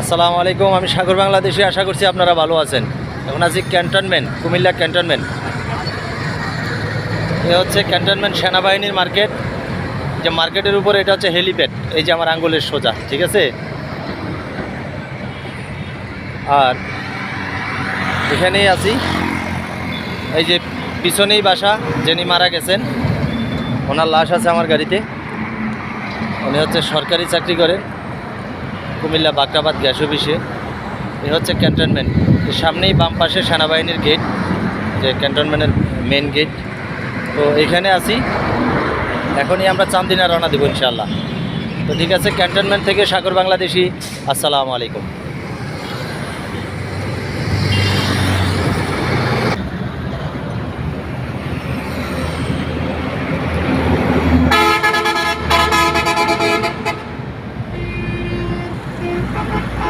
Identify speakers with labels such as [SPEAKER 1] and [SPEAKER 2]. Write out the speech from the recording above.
[SPEAKER 1] আসসালামু আলাইকুম, আমি সাগর বাংলাদেশে, আশা করছি আপনারা ভালো আছেন। এখন আছি ক্যান্টনমেন্ট, কুমিল্লা ক্যান্টনমেন্ট। এ হচ্ছে ক্যান্টনমেন্ট সেনাবাহিনীর মার্কেট। যে মার্কেটের উপরে এটা হচ্ছে হেলিপ্যাড, এই যে আমার আঙ্গুলের সোজা, ঠিক আছে? আর এখানেই আছি। এই যে পিছনেই বাসা, যিনি মারা গেছেন, ওনার লাশ আছে আমার গাড়িতে। উনি হচ্ছে সরকারি চাকরি করেন। কুমিল্লা বাকরাবাদ গ্যাস অফিসে। এ হচ্ছে ক্যান্টনমেন্ট। সামনেই বাম পাশে সেনাবাহিনীর গেট যে ক্যান্টনমেন্টের মেন গেট তো এখানে আছি। এখনই আমরা চান্দিনা রওনা দেবো ইনশাল্লাহ তো ঠিক আছে, ক্যান্টনমেন্ট থেকে সাগর বাংলাদেশি। আসসালামু আলাইকুম। Thank you.